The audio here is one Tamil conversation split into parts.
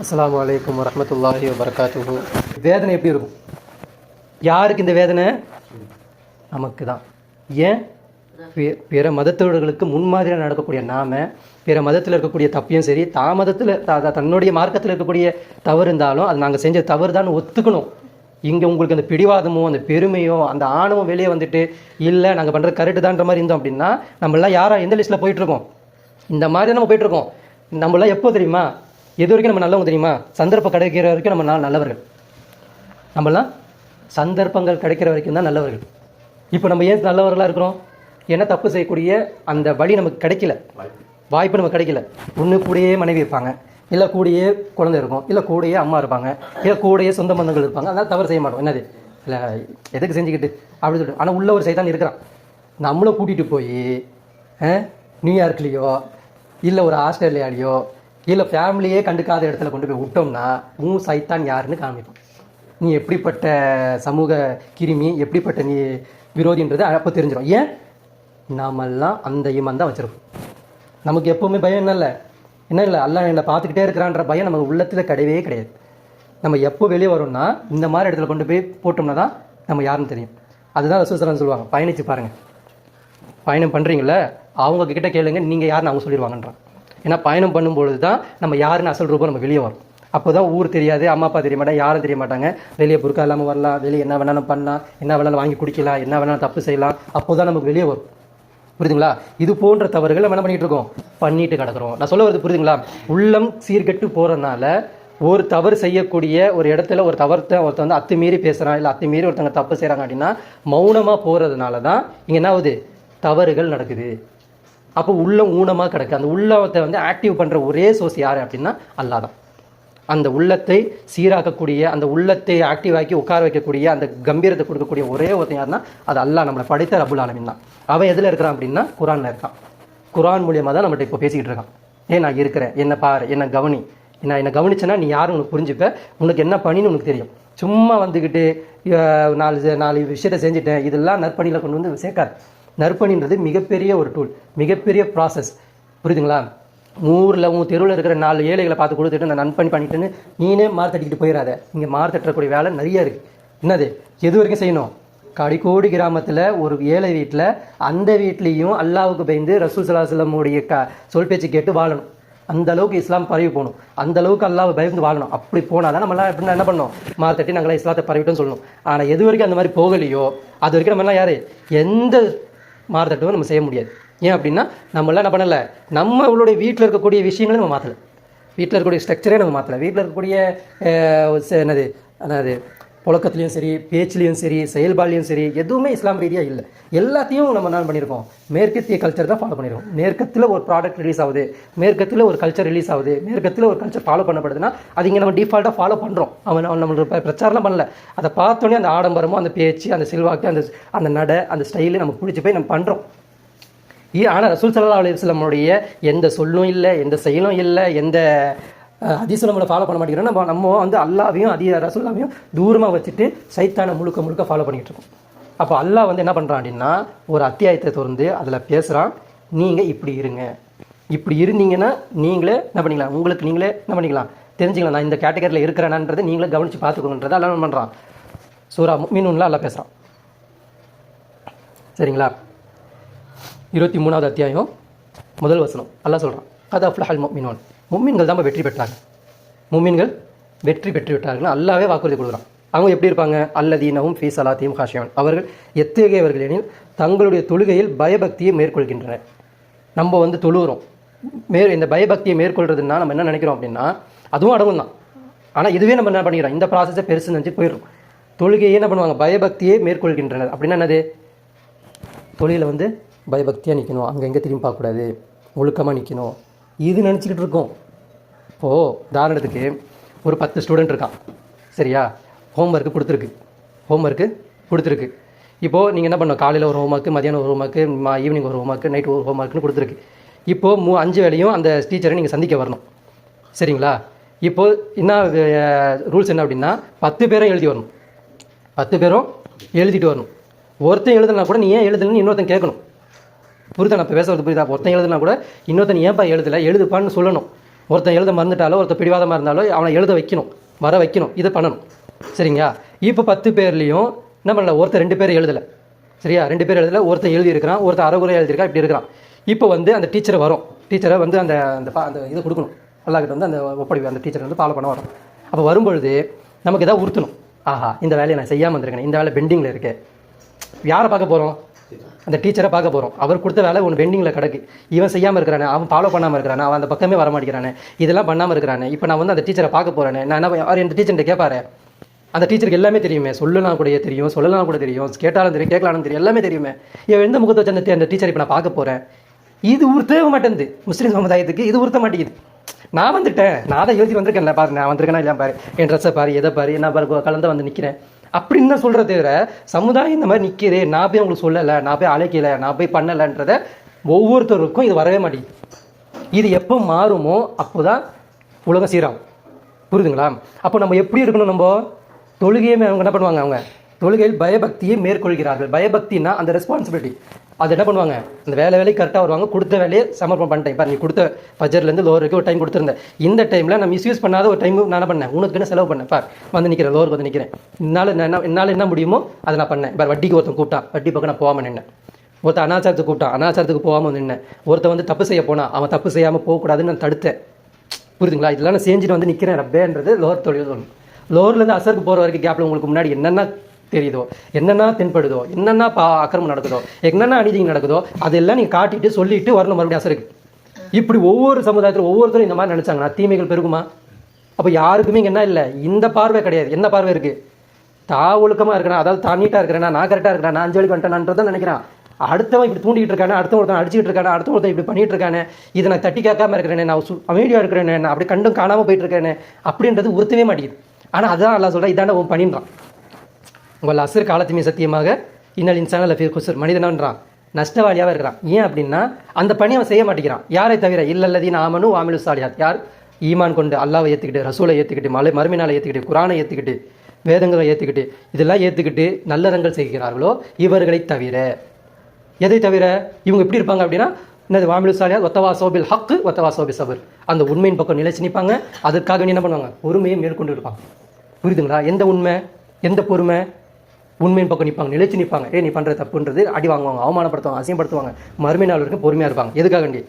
அஸ்லாம் வலைக்கம் வரமத்துல்லாஹி வபரகாத்துஹு. வேதனை எப்படி இருக்கும்? யாருக்கு இந்த வேதனை? நமக்கு தான் ஏன் பிற மதத்தவர்களுக்கு முன்மாதிரியாக நடக்கக்கூடிய நாம பிற மதத்தில் இருக்கக்கூடிய தப்பையும் சரி தா மதத்தில் தன்னுடைய மார்க்கத்தில் இருக்கக்கூடிய தவறு இருந்தாலும் அது நாங்கள் செஞ்ச தவறு தான் ஒத்துக்கணும். இங்கே உங்களுக்கு அந்த பிடிவாதமோ அந்த பெருமையோ அந்த ஆணவம் வெளியே வந்துட்டு இல்லை நாங்கள் பண்ணுறது கரெக்டு தான்ற மாதிரி இருந்தோம் அப்படின்னா நம்மளாம் யாரா எந்த லிஸ்ட்டில் போயிட்டுருக்கோம் இந்த மாதிரி தான் நம்ம போயிட்டுருக்கோம் நம்மளாம் எப்போ தெரியுமா? எது வரைக்கும் நம்ம நல்லவங்க தெரியுமா? சந்தர்ப்பம் கிடைக்கிற வரைக்கும் நம்ம நா- நல்லவர்கள். நம்மளாம் சந்தர்ப்பங்கள் கிடைக்கிற வரைக்கும் தான் நல்லவர்கள். இப்போ நம்ம ஏன் நல்லவர்களாக இருக்கிறோம்? என்ன தப்பு செய்யக்கூடிய அந்த வழி நமக்கு கிடைக்கல. வாய்ப்பு நமக்கு கிடைக்கல. ஒன்று கூடயே மனைவி இருப்பாங்க. இல்லை கூடயே குழந்தை இருக்கும். இல்லை கூடயே அம்மா இருப்பாங்க. இல்லை கூடயே சொந்த பந்தங்கள் இருப்பாங்க. அதனால் தவறு செய்ய மாட்டோம். என்னது? இல்லை எதுக்கு செஞ்சுக்கிட்டு? அப்படின்னு சொல்லிட்டு. ஆனால் உள்ள ஒரு சைத்தான் இருக்கிறான். நம்மளை கூட்டிகிட்டு போய் நியூயார்க்லேயோ இல்லை ஒரு ஆஸ்திரேலியாலேயோ இல்லை ஃபேமிலியே கண்டுக்காத இடத்துல கொண்டு போய் விட்டோம்னா உன் சைத்தான் யாருன்னு காமிப்போம் நீ எப்படிப்பட்ட சமூக கிருமி எப்படிப்பட்ட நீ விரோதின்றது அப்போ தெரிஞ்சிடும் ஏன்? நாமெல்லாம் அந்த ஈமான் தான் வச்சுருக்கோம். நமக்கு எப்பவுமே பயம் என்ன இல்லை? என்ன இல்லை? அல்லாஹ் என்னை பார்த்துக்கிட்டே இருக்கிறான்ற பயம் நம்ம உள்ளத்தில் கிடையவே கிடையாது. நம்ம எப்போ வெளியே வரோம்னா இந்த மாதிரி இடத்துல கொண்டு போய் போட்டோம்னா தான் நம்ம யாருன்னு தெரியும். அதுதான் ரசூசரன் சொல்லுவாங்க. பயணித்து பாருங்கள் பயணம் பண்ணுறீங்களே அவங்க கிட்ட கேளுங்க நீங்கள் யாருன்னு அவங்க சொல்லிடுவாங்கன்றான். ஏன்னா பயணம் பண்ணும்பொழுது தான் நம்ம யாருன்னு அசல் ரூபம் நம்ம வெளியே வரும். அப்போ தான் ஊர் தெரியாது அம்மா அப்பா தெரிய மாட்டாங்க யாரும் தெரிய மாட்டாங்க. வெளியே புருக்கா இல்லாமல் வரலாம் வெளியே என்ன வேணாலும் பண்ணலாம் என்ன வேணாலும் வாங்கி குடிக்கலாம் என்ன வேணாலும் தப்பு செய்யலாம் அப்போ தான் நமக்கு வெளியே வரும். புரியுதுங்களா? இது போன்ற தவறுகள் நம்ம என்ன பண்ணிட்டு இருக்கோம்? பண்ணிட்டு கிடக்குறோம். நான் சொல்ல வருது புரியுதுங்களா? உள்ளம் சீர்கெட்டு போகிறதுனால ஒரு தவறு செய்யக்கூடிய ஒரு இடத்துல ஒரு தவறுத்த ஒருத்தர் வந்து அத்துமீறி பேசுகிறான் இல்லை அத்துமீறி ஒருத்தவங்க தப்பு செய்கிறாங்க அப்படின்னா மௌனமாக போகிறதுனால தான் இங்கே என்ன ஆகுது? தவறுகள் நடக்குது. அப்போ உள்ளம் ஊனமாக கிடக்கு. அந்த உள்ளத்தை வந்து ஆக்டிவ் பண்ணுற ஒரே சோர்ஸ் யார் அப்படின்னா அல்லாஹ் தான் அந்த உள்ளத்தை சீராக்கக்கூடிய அந்த உள்ளத்தை ஆக்டிவ் ஆக்கி உட்கார வைக்கக்கூடிய அந்த கம்பீரத்தை கொடுக்கக்கூடிய ஒரே ஒருத்தன் யாருன்னா அது அல்லாஹ் நம்மளை படைத்த ரபுல் ஆலமின் தான். அவன் எதில் இருக்கிறான் அப்படின்னா குரானில் இருக்கான். குரான் மூலியமாக தான் நம்மகிட்ட இப்போ பேசிக்கிட்டு இருக்கான். ஏன் நான் இருக்கிறேன். என்ன பாரு என்ன கவனி. நான் என்ன கவனிச்சேன்னா நீ யாரும் உனக்கு புரிஞ்சுப்ப உனக்கு என்ன பணின்னு உனக்கு தெரியும். சும்மா வந்துக்கிட்டு நாலு நாலு விஷயத்தை செஞ்சுட்டேன். இதெல்லாம் நற்பணியில் கொண்டு வந்து சேர்க்காது. நற்பணின்றது மிகப்பெரிய ஒரு டூல் மிகப்பெரிய ப்ராசஸ் புரியுதுங்களா? ஊரில் உன் தெருவில் இருக்கிற நாலு ஏழைகளை பார்த்து கொடுத்துட்டு நான் நண்பணி பண்ணிட்டுன்னு நீனே மார் தட்டிக்கிட்டு போயிடாத இங்கே மார் தட்டக்கூடிய வேலை நிறைய இருக்குது என்னது? எது வரைக்கும் செய்யணும்? கடிக்கோடி கிராமத்தில் ஒரு ஏழை வீட்டில் அந்த வீட்லேயும் அல்லாவுக்கு பயந்து ரசூல் சலாஹலமுடைய க சொல் பேச்சு கேட்டு வாழணும். அந்த அளவுக்கு இஸ்லாம் பரவி போகணும். அந்த அளவுக்கு அல்லாஹ் பயந்து வாழணும். அப்படி போனால் தான் நம்மளாம் எப்படின்னா என்ன பண்ணோம் மார்த்தட்டி நாங்களாம் இஸ்லாத்தை பரவிட்டோம்னு சொல்லணும். ஆனால் எது வரைக்கும் அந்த மாதிரி போகலையோ அது வரைக்கும் நம்மளாம் யார்? எந்த மாறுதட்டவும் நம்ம செய்ய முடியாது. ஏன் அப்படின்னா நம்மளாம் என்ன பண்ணலை? நம்மளுடைய வீட்டில் இருக்கக்கூடிய விஷயங்களை நம்ம மாற்றலை வீட்டில் இருக்கக்கூடிய ஸ்ட்ரக்சரே நம்ம மாற்றலை வீட்டில் இருக்கக்கூடிய என்னது? அதாவது புழக்கத்துலேயும் சரி பேச்சுலேயும் சரி செயல்பாடுலையும் சரி எதுவுமே இஸ்லாம் ரீதியாக இல்லை. எல்லாத்தையும் நம்ம என்ன பண்ணியிருக்கோம் மேற்கத்திய கல்ச்சர் தான் ஃபாலோ பண்ணியிருக்கோம் மேற்கத்தில் ஒரு ப்ராடக்ட் ரிலீஸ் ஆகுது. மேற்கத்தில் ஒரு கல்ச்சர் ரிலீஸ் ஆகுது. மேற்கத்தில் ஒரு கல்ச்சர் ஃபாலோ பண்ணப்படுதுன்னா அது இங்கே நம்ம டிஃபால்ட்டாக ஃபாலோ பண்ணுறோம் அவன் அவன் நம்மளுக்கு பிரச்சாரம்லாம் பண்ணல. அதை பார்த்தோன்னே அந்த ஆடம்பரமும் அந்த பேச்சு அந்த செல்வாக்கு அந்த அந்த நடை அந்த ஸ்டைலு நமக்கு பிடிச்சி போய் நம்ம பண்ணுறோம் ஆனால் ரசூல் சல்லா அலுவலமுடைய எந்த சொல்லும் இல்லை எந்த செயலும் இல்லை எந்த அதிசயம் நம்மளை ஃபாலோ பண்ண மாட்டேங்கிறோம். நம்ம நம்ம வந்து அல்லாவையும் அதிக ரசுல்லாவையும் தூரமாக வச்சுட்டு சைத்தானை முழுக்க முழுக்க ஃபாலோ பண்ணிகிட்டு இருக்கோம். அப்போ அல்லாஹ் வந்து என்ன பண்ணுறான் அப்படின்னா ஒரு அத்தியாயத்தை திறந்து அதில் பேசுகிறான் நீங்கள் இப்படி இருங்க. இப்படி இருந்தீங்கன்னா நீங்களே என்ன பண்ணிக்கலாம்? உங்களுக்கு நீங்களே என்ன பண்ணிக்கலாம்? தெரிஞ்சுக்கலாம். நான் இந்த கேட்டகரியில் இருக்கிறேனான்றதை நீங்களே கவனித்து பார்த்துக்கோங்கன்றதை எல்லாம் பண்ணுறான் சூரா மீனூன்லாம் எல்லாம் பேசுகிறான் சரிங்களா? இருபத்தி மூணாவது அத்தியாயம் முதல் வசனம். எல்லாம் சொல்கிறான் அது அஃப்லஹல் மீனோன் மும்மின்கள் தான் வெற்றி பெற்றாங்க. மும்மின்கள் வெற்றி பெற்று விட்டார்கள் அல்லாவே வாக்குறுதி கொடுக்குறான். அவங்க எப்படி இருப்பாங்க? அல்லதீனவும் ஃபீ சலாத்தியும் ஹாஷியவன் அவர்கள் எத்தகையவர்கள் எனில் தங்களுடைய தொழுகையில் பயபக்தியை மேற்கொள்கின்றனர். நம்ம வந்து தொழுகிறோம். மே இந்த பயபக்தியை மேற்கொள்றதுன்னா நம்ம என்ன நினைக்கிறோம் அப்படின்னா அதுவும் அடங்கும் தான். ஆனால் இதுவே நம்ம என்ன பண்ணிக்கிறோம்? இந்த ப்ராசஸை பெருசு நினச்சி போயிடும் தொழுகையை என்ன பண்ணுவாங்க? பயபக்தியை மேற்கொள்கின்றனர். அப்படின்னா என்னது? தொழிலில் வந்து பயபக்தியாக நிற்கணும் அங்கே எங்கே திரும்பி பார்க்கக்கூடாது? ஒழுக்கமாக நிற்கணும் இது நினச்சிக்கிட்டு இருக்கோம். இப்போது உதாரணத்துக்கு ஒரு பத்து ஸ்டூடெண்ட் இருக்கான். சரியா? ஹோம்ஒர்க்கு கொடுத்துருக்கு. ஹோம்ஒர்க்கு கொடுத்துருக்கு. இப்போது நீங்கள் என்ன பண்ணணும்? காலையில் ஒரு ஹோம்ஒர்க்கு மதியானம் ஒரு ஹோம்ஒர்க்கு மா ஈவினிங் ஒரு ஹோம்ஒர்க்கு நைட் ஒரு ஒர்க்குன்னு கொடுத்துருக்கு. இப்போது மூ அஞ்சு வேலையும் அந்த டீச்சரை நீங்கள் சந்திக்க வரணும். சரிங்களா? இப்போது என்ன ரூல்ஸ் என்ன அப்படின்னா பத்து பேரும் எழுதி வரணும். பத்து பேரும் எழுதிட்டு வரணும். ஒருத்தன் எழுதுனா கூட நீ ஏன் எழுதலன்னு இன்னொருத்தன் கேட்கணும். புரிதா நான் இப்போ பேசுறது புரியுதா? ஒருத்தன் எழுதுனா கூட இன்னொருத்தன் ஏன்ப்பா எழுதலை? எழுதுப்பான்னு சொல்லணும். ஒருத்தன் எழுத மறந்துட்டாலோ ஒருத்தன் பிடிவாதமாக இருந்தாலோ அவனை எழுத வைக்கணும். வர வைக்கணும். இது பண்ணணும். சரிங்களா? இப்போ பத்து பேர்லேயும் என்ன பண்ணல? ஒருத்தர் ரெண்டு பேர் எழுதலை. சரியா? ரெண்டு பேர் எழுதல. ஒருத்தன் எழுதியிருக்கிறான். ஒருத்தர் அறகுறை எழுதியிருக்கான். இப்படி இருக்கிறான். இப்போ வந்து அந்த டீச்சரை வரும். டீச்சரை வந்து அந்த அந்த பா- அந்த இதை கொடுக்கணும். அல்லாக்கிட்ட வந்து அந்த ஒப்படைவு அந்த டீச்சரை வந்து ஃபாலோ பண்ண வரும். அப்போ வரும்பொழுது நமக்கு எதாவது உறுத்தணும். ஆஹா இந்த வேலையை நான் செய்யாமல் வந்திருக்கேன். இந்த வேலை பெண்டிங்கில் இருக்கு. யாரை பார்க்க போகிறோம் அந்த டீச்சரை பார்க்க போகிறோம் அவர் கொடுத்த வேலை ஒன்று பெண்டிங்கில் கிடக்கு. இவன் செய்யாமல் இருக்கிறானே அவன் ஃபாலோ பண்ணாமல் இருக்கிறானே அவன் அந்த பக்கமே வர மாட்டேங்கிறானே இதெல்லாம் பண்ணாமல் இருக்கிறானே இப்போ நான் வந்து அந்த டீச்சரை பார்க்க போகிறேனே நான் என்ன அவர் இந்த டீச்சர்கிட்ட கேட்பாரு அந்த டீச்சருக்கு எல்லாமே தெரியுமே. சொல்லலாம் கூட தெரியும் சொல்லலாம் கூட தெரியும் கேட்டாலும் தெரியும் கேட்கலாம் தெரியும் எல்லாமே தெரியுமே. இவன் எந்த முகத்தை வச்சு அந்த டீச்சர் அந்த இப்போ நான் பார்க்க போகிறேன் இது உறுத்தவே மாட்டேங்குது. முஸ்லீம் சமுதாயத்துக்கு இது உறுத்த மாட்டேங்குது. நான் வந்துட்டேன். நான் தான் எழுதி வந்திருக்கேன்ல பாரு நான் வந்திருக்கேன்னா இல்லையா பாரு. என் ட்ரெஸ்ஸை பாரு எதை பாரு என்ன பாரு கலந்து வந்து நிற்கிறேன் அப்படின்னு தான் சொல்கிறத தவிர சமுதாயம் இந்த மாதிரி நிற்கிறே நான் போய் அவங்களுக்கு சொல்லலை நான் போய் அழைக்கலை நான் போய் பண்ணலைன்றத ஒவ்வொருத்தருக்கும் இது வரவே மாட்டேங்குது. இது எப்போ மாறுமோ அப்போதான் உலகம் சீராகும். புரியுதுங்களா? அப்போ நம்ம எப்படி இருக்கணும் நம்ம? தொழுகையுமே அவங்க என்ன பண்ணுவாங்க அவங்க தொழுகையில் பயபக்தியை மேற்கொள்கிறார்கள். பயபக்தினா அந்த ரெஸ்பான்சிபிலிட்டி அது என்ன பண்ணுவாங்க? அந்த வேலை வேலைக்கு கரெக்டாக வருவாங்க. கொடுத்த வேலையை சமர்ப்பணம் பண்ணிட்டேன். பாரு நீ கொடுத்த பஜர்லேருந்து லோருக்கு ஒரு டைம் கொடுத்துருந்தேன் இந்த டைமில் நான் மிஸ்யூஸ் பண்ணாத ஒரு டைம் நான் என்ன பண்ணேன்? உனக்கு என்ன செலவு பண்ணேன்? பார் வந்து நிற்கிறேன் லோருக்கு வந்து நிற்கிறேன் என்னால் நான் என்ன என்னால் என்ன முடியுமோ அதை நான் பண்ணேன். இப்போ வட்டிக்கு ஒருத்தன் கூப்பிட்டான். வட்டி பக்கம் நான் போகாமல் நின்னேன். ஒருத்தன் அனாச்சாரத்துக்கு கூப்பிட்டான். அனாச்சாரத்துக்கு போகாமல் நின்னேன். ஒருத்தன் வந்து தப்பு செய்ய போனான் அவன் தப்பு செய்யாமல் போகக்கூடாதுன்னு நான் தடுத்தேன். புரியுதுங்களா? இதெல்லாம் நான் செஞ்சுட்டு வந்து நிற்கிறேன் ரப்பேன்றது லோர் தொழில் லோர்லேருந்து அசருக்கு போகிற வரைக்கும் கேப்பில் உங்களுக்கு முன்னாடி என்னென்ன தெரியுதோ? என்னென்ன தென்படுதோ? என்னென்ன பா அக்கிரமம் நடக்குதோ? என்னென்ன அநீதிங்க நடக்குதோ? அதெல்லாம் நீங்கள் காட்டிட்டு சொல்லிட்டு வரணும் மறுபடியும் அசருக்கு. இப்படி ஒவ்வொரு சமுதாயத்தில் ஒவ்வொருத்தரும் இந்த மாதிரி நினச்சாங்கன்னா தீமைகள் பெருகுமா? அப்போ யாருக்குமே இங்கே என்ன இல்லை. இந்த பார்வை கிடையாது. என்ன பார்வை இருக்குது தா ஒழுக்கமாக இருக்கிறேன். அதாவது தான் நீட்டாக இருக்கிறேன்? நான் கரெக்டாக இருக்கிறேன்? நான் அஞ்சு வழி பண்ணிட்டேன்றதை நினைக்கிறேன். அடுத்தவன் இப்படி தூண்டிகிட்டு இருக்கானே? அடுத்த ஒருத்தன் அடிச்சுட்டு இருக்கானே? அடுத்த ஒருத்தன் இப்படி பண்ணிட்டு இருக்கானே? இதை நான் தட்டி கேட்காம இருக்கிறேனே? நான் சு- அமைதியாக இருக்கிறேனே? நான் அப்படி கண்டும் காணாமல் போயிட்டு இருக்கேனே? அப்படின்றது உறுத்தவே மாட்டேங்குது. ஆனால் அதான் நல்லா சொல்கிறேன் இதாண்ட உன் பணின்றான். உங்கள் அசுர் காலத்துமே சத்தியமாக இன்னல் இன்சான லஃபீர் குசுர். மனிதனன்றான் நஷ்டவாளியாக இருக்கிறான். ஏன் அப்படின்னா அந்த பணி அவன் செய்ய மாட்டேங்கிறான். யாரை தவிர இல்லல்லதீன் ஆமனு ஆமிலு சாலியாத் யார்? ஈமான் கொண்டு அல்லாவை ஏற்றுக்கிட்டு ரசூலை ஏற்றுக்கிட்டு மலை மறுமைனாலை ஏற்றுக்கிட்டு குரானை ஏற்றுக்கிட்டு வேதங்களை ஏற்றுக்கிட்டு இதெல்லாம் ஏற்றுக்கிட்டு நல்லறங்கள் செய்கிறார்களோ இவர்களை தவிர. எதை தவிர? இவங்க எப்படி இருப்பாங்க அப்படின்னா என்னது வாமிலு சாலியா ஒத்தவா சோபில் ஹக்கு ஒத்தவா சோபி சபர். அந்த உண்மையின் பக்கம் நிலைச்சு நிற்பாங்க. அதற்காக என்ன பண்ணுவாங்க? பொறுமையை மேற்கொண்டு இருப்பாங்க. புரியுதுங்களா? எந்த உண்மை? எந்த பொறுமை? உண்மையின் பக்கம் நிற்பாங்க நிலைச்சு நிற்பாங்க ஏ நீ பண்ணுற தப்புன்றது அடி வாங்குவாங்க அவமானப்படுத்துவாங்க அசிங்கப்படுத்துவாங்க. மறுமை நாள் வரைக்கும் பொறுமையாக இருப்பாங்க. எதுக்காக வேண்டி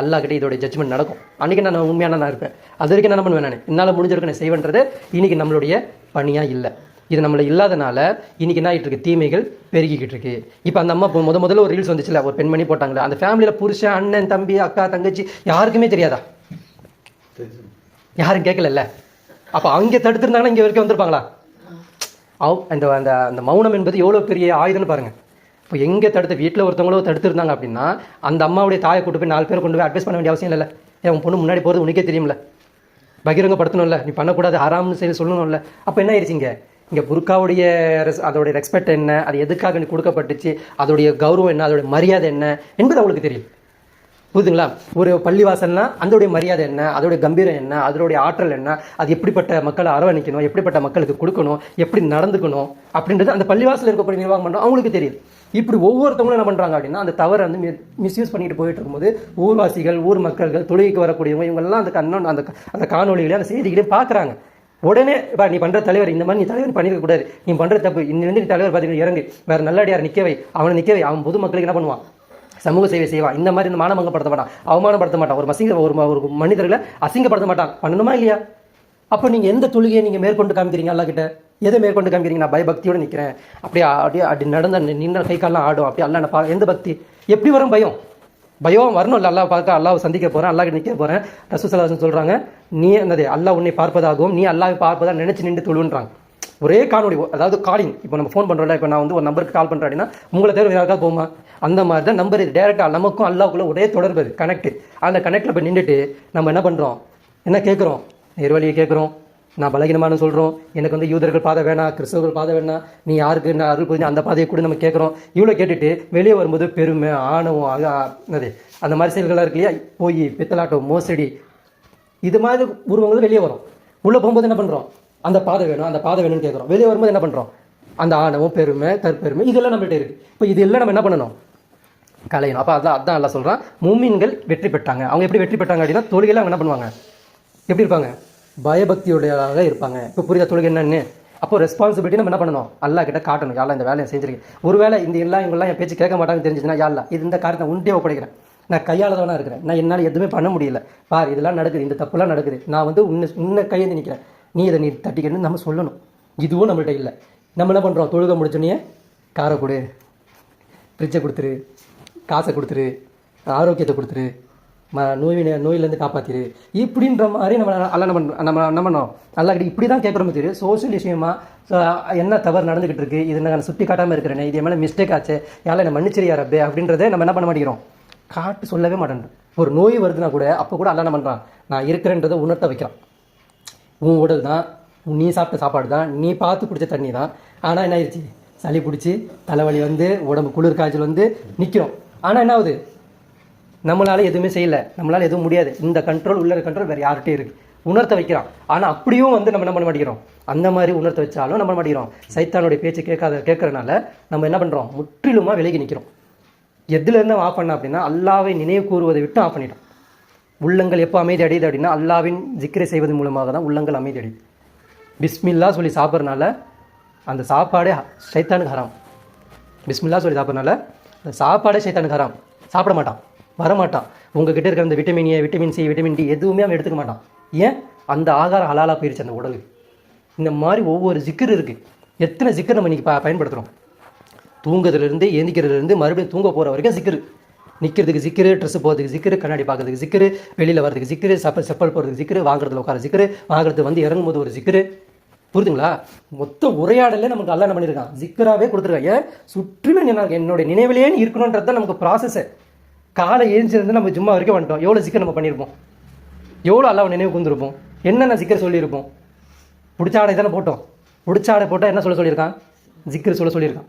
எல்லா கிட்டே இதோட ஜட்ஜ்மெண்ட் நடக்கும். அன்றைக்கி நான் உண்மையான நான் இருப்பேன்? அது வரைக்கும் என்ன பண்ணுவேன் நான்? என்னால் முடிஞ்சிருக்க நான் செய்வேன்றது இன்னைக்கு நம்மளுடைய பணியாக இல்லை. இது நம்மள இல்லாதனால இன்னைக்கு என்ன ஆகிட்டு இருக்கு? தீமைகள் பெருகிக்கிட்டு இருக்கு. இப்போ அந்த அம்மா முத முதல்ல ஒரு ரீல்ஸ் வந்துச்சுல ஒரு பெண்மணி போட்டாங்களே அந்த ஃபேமிலியில் புருஷன் அண்ணன் தம்பி அக்கா தங்கச்சி யாருக்குமே தெரியாதா? யாரும் கேட்கலல்ல அப்போ அங்கே தடுத்திருந்தாங்கன்னா இங்கே வரைக்கும் வந்திருப்பாங்களா? அவ் அந்த அந்த அந்த மௌனம் என்பது எவ்வளோ பெரிய ஆயுதம்னு பாருங்கள் இப்போ எங்கே தடுத்து வீட்டில் ஒருத்தவங்களோ தடுத்துருந்தாங்க அப்படின்னா அந்த அம்மாவுடைய தாயை கூட்டு போய் நாலு பேர் கொண்டு போய் அட்வைஸ் பண்ண வேண்டிய அவசியம் இல்லை ஏன் உன் பொண்ணு முன்னாடி போகிறது உனக்கே தெரியும்ல. பகிரங்கப்படுத்தணும்ல. நீ பண்ணக்கூடாது ஹராம்னு சரி சொல்லணும்ல. அப்போ என்ன ஆயிடுச்சிங்க இங்கே? புர்காவுடைய ரெஸ் அதோடைய ரெஸ்பெக்ட் என்ன? அது எதுக்காக நீ கொடுக்கப்பட்டுச்சு? அதோடைய கௌரவம் என்ன? அதோடைய மரியாதை என்ன? என்பது அவங்களுக்கு தெரியும். புரியுதுங்களா? ஒரு பள்ளிவாசல்னா அதோடைய மரியாதை என்ன? அதோடைய கம்பீரம் என்ன? அதோடைய ஆற்றல் என்ன? அது எப்படிப்பட்ட மக்களை அரவணைக்கணும்? எப்படிப்பட்ட மக்களுக்கு கொடுக்கணும்? எப்படி நடந்துக்கணும்? அப்படின்றது அந்த பள்ளிவாசல் இருக்கக்கூடிய நிர்வாகம் பண்ணுறோம் அவங்களுக்கு தெரியுது. இப்படி ஒவ்வொருத்தவங்களும் என்ன பண்ணுறாங்க அப்படின்னா அந்த தவறை வந்து மிஸ்யூஸ் பண்ணிட்டு போயிட்டு இருக்கும்போது ஊர்வாசிகள் ஊர் மக்கள்கள் தொழுகைக்கு வரக்கூடியவங்க இவங்கெல்லாம் அந்த கண்ணன் அந்த அந்த காணொலிகளையும் அந்த செய்திகளையும் பார்க்குறாங்க. உடனே பா நீ பண்ணுற தலைவர் இந்த மாதிரி நீ தலைவர் பண்ணிருக்க கூடாது. நீ பண்ணுற தப்பு இன்னிலிருந்து நீ தலைவர் பார்த்தீங்கன்னா இறங்கு. வேறு நல்லடியார் நிற்கவை அவனை நிற்கவை அவன் பொதுமக்களுக்கு என்ன பண்ணுவான்? சமூக சேவை செய்வான் இந்த மாதிரி இந்த மானமங்கப்படுத்த மாட்டான். அவமானப்படுத்த மாட்டான். ஒரு மசிங்க ஒரு ஒரு மனிதர்களை அசிங்கப்படுத்த மாட்டான். பண்ணணுமா இல்லையா? அப்போ நீங்கள் எந்த தொழுகையை நீங்கள் மேற்கொண்டு காமிக்கிறீங்க அல்லா கிட்ட? எதை மேற்கொண்டு காமிக்கிறீங்க? நான் பயபக்தியோடு நிற்கிறேன் அப்படியே அப்படியே அப்படி நடந்த நின்ற கை கால்லாம் ஆடும். அப்படியே அல்லா பா எந்த பக்தி? எப்படி வரும் பயம்? பயம் வரணும்ல அல்லாஹ் பார்க்க அல்லாஹ் சந்திக்க போகிறேன் அல்லாஹ் நிற்க போறேன். ரசூசலாசன் சொல்கிறாங்க நீ என்னது? அல்லாஹ் உன்னை பார்ப்பதாகவும் நீ அல்லாஹ் பார்ப்பதா நினச்சி நின்று தொழுன்றாங்க. ஒரே காணொளி அதாவது காலிங் இப்போ நம்ம ஃபோன் பண்ணுறோம்ல இப்போ நான் வந்து ஒரு நம்பருக்கு கால் பண்ணுறேன் அப்படின்னா உங்களை தவிர யாருக்கா யாருக்காவது போகுமா? அந்த மாதிரி தான் நம்பர் இது டேரெக்டாக நமக்கும் அல்லாவுக்குள்ள ஒரே தொடர்பு அது கனெக்ட் அந்த கனெக்டில் போய் நின்றுட்டு நம்ம என்ன பண்ணுறோம் என்ன கேட்குறோம்? நேர்வழியை கேட்குறோம். நான் பலகீனமானு சொல்கிறோம் எனக்கு வந்து யூதர்கள் பாதை வேணாம் கிறிஸ்தவர்கள் பாதை வேணாம். நீ யாருக்கு நான் அருள் புரிஞ்சு அந்த பாதையை கூட நம்ம கேட்குறோம். இவ்வளோ கேட்டுட்டு வெளியே வரும்போது பெருமை ஆணவம் ஆக என்னது? அந்த மாதிரி செயல்களாக இருக்கு இல்லையா? போய் பித்தலாட்டம் மோசடி. இது மாதிரி உருவங்கள் வெளியே வரும். உள்ளே போகும்போது என்ன பண்ணுறோம் அந்த பாதை வேணும் அந்த பாதை வேணும்னு கேட்குறோம் வெளியே வரும்போது என்ன பண்ணுறோம் அந்த ஆணவம் பெருமை தற்பெருமை இதெல்லாம் நம்மகிட்ட இருக்குது இப்போ இது எல்லாம் நம்ம என்ன பண்ணணும்? கலையணும். அப்போ அதான் அதான் எல்லாம் சொல்கிறான் மூமின்கள் வெற்றி பெற்றாங்க. அவங்க எப்படி வெற்றி பெற்றாங்க அப்படின்னா தொழுகையில் அவங்க என்ன பண்ணுவாங்க? எப்படி இருப்பாங்க? பயபக்தியுடையதாக இருப்பாங்க. இப்போ புரியுதா தொழுகை என்னன்னு? அப்போ ரெஸ்பான்சிபிலிட்டி நம்ம என்ன பண்ணணும்? அல்லா கிட்ட காட்டணும். யாரா இந்த வேலையை செஞ்சிருக்கேன் ஒருவேளை இந்த எல்லாம் இவங்கெல்லாம் என் பேச்சு கேட்க மாட்டாங்கன்னு தெரிஞ்சுச்சுன்னா யாரா இது இந்த காரியத்தை உண்டே ஒப்படைக்கிறேன். நான் கையாளதவனா இருக்கிறேன். நான் என்னால் எதுவுமே பண்ண முடியல. பார் இதெல்லாம் நடக்குது. இந்த தப்புலாம் நடக்குது. நான் வந்து உன்னை உன்னை கையேந்து நிற்கிறேன் நீ இதை நீ தட்டிக்கணும்னு நம்ம சொல்லணும். இதுவும் நம்மள்கிட்ட இல்லை. நம்ம என்ன பண்ணுறோம் தொழுகை முடிச்சோடனே காரை கொடு. ஃப்ரிட்ஜை கொடுத்துரு. காசை கொடுத்துரு. ஆரோக்கியத்தை கொடுத்துரு. ம நோய் நோயிலேருந்து காப்பாற்றிரு இப்படின்ற மாதிரி நம்ம அல்ல நம்ம நம்ம என்ன பண்ணோம்? நல்லா கிட்ட இப்படி தான் கேட்குற மாதிரி சோஷியல் விஷயமா என்ன தவறு நடந்துக்கிட்டு இருக்கு? இது நான் சுட்டி காட்டாமல் இருக்கிறேனே? இது மேலே மிஸ்டேக் ஆச்சு. யாரும் என்ன மன்னிச்சிரியா ரப்பே அப்படின்றதே நம்ம என்ன பண்ண மாட்டேங்கிறோம். காட்டு சொல்லவே மாட்டேன் ஒரு நோய் வருதுன்னா கூட அப்போ கூட அல்ல என்ன பண்ணுறான் நான் இருக்கிறேன்றதை உணர்த்த வைக்கிறான். உன் உடல் தான் நீ சாப்பிட்ட சாப்பாடு தான் நீ பார்த்து குடிச்ச தண்ணி தான். ஆனால் என்ன ஆயிடுச்சு சளி பிடிச்சி தலைவலி வந்து உடம்பு குளிர் காய்ச்சல் வந்து நிற்கிறோம் ஆனால் என்ன ஆகுது? நம்மளால் எதுவுமே செய்யலை. நம்மளால் எதுவும் முடியாது. இந்த கண்ட்ரோல் உள்ள கண்ட்ரோல் வேறு யார்கிட்டயும் இருக்கு. உணர்த்த வைக்கிறான் ஆனால் அப்படியும் வந்து நம்ம என்ன பண்ண மாட்டேங்கிறோம். அந்த மாதிரி உணர்த்த வச்சாலும் நம்ம மாட்டேங்கிறோம். சைத்தானுடைய பேச்சு கேட்காத கேட்கறனால நம்ம என்ன பண்ணுறோம் முற்றிலுமாக விலகி நிற்கிறோம் எதுலேருந்து ஆஃப் பண்ண அப்படின்னா அல்லாவை நினைவு கூறுவதை விட்டு ஆஃப் பண்ணிட்டோம். உள்ளங்கள் எப்போ அமைதி அடையுது அப்படின்னா அல்லாவின் ஜிக்ரை செய்வது மூலமாக தான் உள்ளங்கள் அமைதி அடையுது பிஸ்மில்லா சொல்லி சாப்பிட்றனால அந்த சாப்பாடே சைத்தானுக்கு ஹராம். பிஸ்மில்லா சொல்லி சாப்பிட்றனால அந்த சாப்பாடே சைத்தானுக்கு ஹராம். சாப்பிட மாட்டான். வரமாட்டான். உங்ககிட்ட இருக்கிற அந்த vitamin A vitamin C vitamin D எதுவுமே அவன் எடுத்துக்க மாட்டான். ஏன்? அந்த ஆகாரம் ஹலாலாக போயிருச்சு அந்த உடலுக்கு. இந்த மாதிரி ஒவ்வொரு ஜிக்கர் இருக்குது எத்தனை ஜிக்கர் நம்ம இன்றைக்கி ப பயன்படுத்துகிறோம் தூங்குறதுலேருந்து ஏந்திக்கிறதுலேருந்து மறுபடியும் தூங்க போகிற வரைக்கும் சிக்கரு நிற்கிறதுக்கு சிக்கிரு ட்ரெஸ் போகிறதுக்கு சிக்கிரு கண்ணாடி பார்க்கறதுக்கு சிக்கிரு வெளியில் வரதுக்கு சிக்கிரு செப்பல் செப்பல் போகிறதுக்கு சிக்கிரு வாங்குறதுல உட்கார சிக்கிரு வாங்குறது வந்து இறங்கும் போது ஒரு சிக்கிரு. புரிதுங்களா மொத்த உரையாடலே நமக்கு அல்ல என்ன பண்ணியிருக்கான் சிக்கராகவே கொடுத்துருக்கான். ஏன்? சுற்றிலும் என்னோட என்னுடைய நினைவிலேயே இருக்கணுன்றது தான் நமக்கு ப்ராசஸ்ஸு காலை ஏஞ்சிருந்து நம்ம ஜும்மா வரைக்கும் வந்துட்டோம். எவ்வளோ சிக்கர் நம்ம பண்ணியிருப்போம் எவ்வளோ அல்லாஹ் நினைவு கூந்திருப்போம் என்னென்ன சிக்கர் சொல்லியிருப்போம்? பிடிச்ச ஆடை தானே போட்டோம். பிடிச்ச ஆடை போட்டால் என்ன சொல்ல சொல்லியிருக்கான்? ஜிக்கர் சொல்ல சொல்லியிருக்கான்.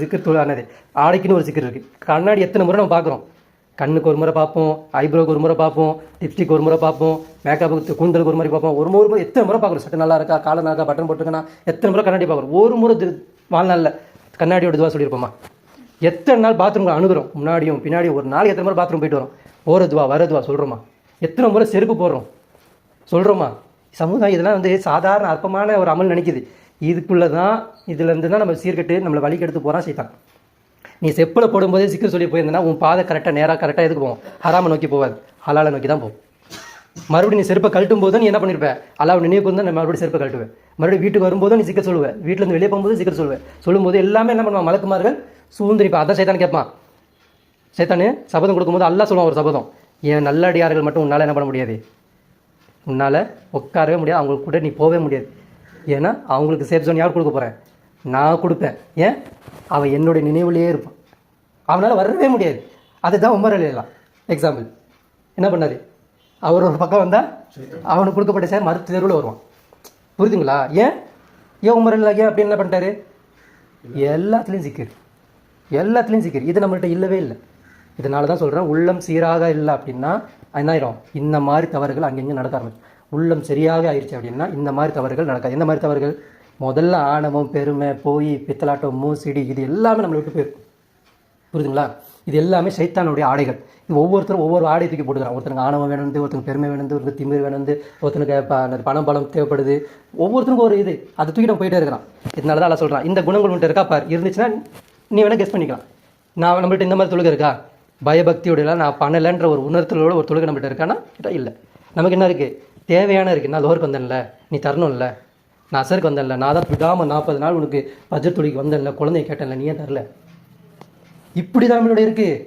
ஜிக்கர் தொழிலானது ஆடைக்குன்னு ஒரு ஜிக்கர் இருக்குது கண்ணாடி எத்தனை முறை நம்ம பார்க்குறோம்? கண்ணுக்கு ஒரு முறை பார்ப்போம் ஐப்ரோக்கு ஒரு முறை பார்ப்போம் லிப்ஸ்டிக் ஒரு முறை பார்ப்போம் மேக்கப்புக்கு கூந்தலுக்கு ஒரு மாதிரி பார்ப்போம். ஒரு முறை முறை எத்தனை முறை பார்க்குறோம்? சட்டை நல்லா இருக்கா? காலை நல்லா பட்டன் போட்டுருக்கனா? எத்தனை முறை கண்ணாடி பார்க்குறோம்? ஒரு முறை வாழ்நாளில் கண்ணாடியோட இதுவாக சொல்லியிருப்போமா? எத்தனை நாள் பாத்ரூம் அணுகிறோம்? முன்னாடியும் பின்னாடியும் ஒரு நாளைக்கு எத்தனை முறை பாத்ரூம் போயிட்டு வரோம்? போகிறதுவா வரதுவா சொல்கிறோமா எத்தனை முறை செருப்பு போடுறோம்? சொல்கிறோமா சமுதாயம் இதெல்லாம் வந்து சாதாரண அற்பமான ஒரு அமல் நினைக்குது. இதுக்குள்ளே தான் இதுலேருந்து தான் நம்ம சீர்கட்டு நம்மளை வழி கெடுத்து போகிறான் சைத்தான். நீ செப்பில் போடும்போதே சிக்கர் சொல்லி போயிருந்தனா உன் பாதை கரெக்டாக நேராக கரெக்டாக எதுக்கு போவோம்? ஹராமை நோக்கி போவாது. ஹலாலை நோக்கி தான் போகும் மறுபடியும் நீ செருப்பை கழட்டும் போது நீ என்ன பண்ணிருப்ப? அல்லாஹ் நினைவுக்கு வந்து நான் மறுபடியும் செருப்பை கழட்டுவேன். மறுபடியும் வீட்டுக்கு வரும்போது நீ சிக்கர் சொல்லுவேன் வீட்டிலேருந்து வெளியே போகும்போது சிக்கர் சொல்லுவேன் சொல்லும்போது எல்லாமே என்ன பண்ணுவான்? மலக்குமார்கள் சூழ்ந்து அதான் சைத்தான் கேட்பான். சைத்தானு சபதம் கொடுக்கும்போது அல்லா சொல்லுவான் ஒரு சபதம். என் நல்லடியார்கள் மட்டும் உன்னால் என்ன பண்ண முடியாது? உன்னால் உட்காரவே முடியாது. அவங்க கூட நீ போகவே முடியாது. ஏன்னா அவங்களுக்கு சேஃப் ஜோன் யார் கொடுக்க போகிறேன் நான் கொடுப்பேன். ஏன்? அவன் என்னுடைய நினைவுலேயே இருப்பான். அவனால் வரவே முடியாது. அதுதான் உமர் அலிலாம் எக்ஸாம்பிள் என்ன பண்ணாரு? அவர் ஒரு பக்கம் வந்தால் அவனுக்கு கொடுக்கப்பட்ட சார் மறு தெருவில் வருவான். புரியுதுங்களா? ஏன்? ஏன் உமர் அல்லா ஏன் அப்படின்னு என்ன பண்ணிட்டாரு? எல்லாத்துலேயும் சிக்கர் எல்லாத்துலேயும் சிக்கர் இது நம்மள்கிட்ட இல்லவே இல்லை. இதனால தான் சொல்கிறேன் உள்ளம் சீராக இல்லை அப்படின்னா என்ன ஆயிரும்? இந்த மாதிரி தவறுகள் அங்கங்கே நடக்க ஆரம்பிச்சு உள்ளம் சரியாக ஆயிடுச்சு அப்படின்னா இந்த மாதிரி தவறுகள் நடக்காது. எந்த மாதிரி தவறுகள்? முதல்ல ஆணவம் பெருமை போய் பித்தலாட்டம் மூசிடி இது எல்லாமே நம்மளை விட்டு போயிருக்கும் புரியுதுங்களா? இது எல்லாமே சைத்தானுடைய ஆடைகள். இது ஒவ்வொருத்தரும் ஒவ்வொரு ஆடை தூக்கி போட்டுக்கிறான் ஒருத்தனுக்கு ஆணவம் வேணுந்து ஒருத்தனுக்கு பெருமை வேணுந்து ஒருத்தருக்கு திமிர் வேணுந்து ஒருத்தனுக்கு ப- பணம் பலம் தேவைப்படுது. ஒவ்வொருத்தருக்கும் ஒரு இது. அதை தூக்கி நம்ம போயிட்டே இருக்கிறான். இதனால தான் நான் சொல்கிறான் இந்த குணங்கள் உன்ட்டு இருக்கா? பார். இருந்துச்சுன்னா நீ வேணால் கெஸ் பண்ணிக்கலாம். நான் நம்மள்ட்ட இந்த மாதிரி தொழுகை இருக்கா? பயபக்தியோடலாம் நான் பண்ணலைன்ற ஒரு உணர்த்தலோட ஒரு தொழுகை நம்மள்ட்ட இருக்கானா? இல்லை. நமக்கு என்ன இருக்குது தேவையான இருக்குது நான் லோருக்கு வந்தேன்ல. நீ தரணும்ல. நான் அசருக்கு வந்தேன்ல. நான் தான் விடாமல் நாற்பது நாள் உனக்கு பட்ஜெட் தொழிலுக்கு வந்தேன்ல. குழந்தைய கேட்டேன்ல. நீ ஏன் தரல? இப்படி தான் நம்மளோட இருக்குது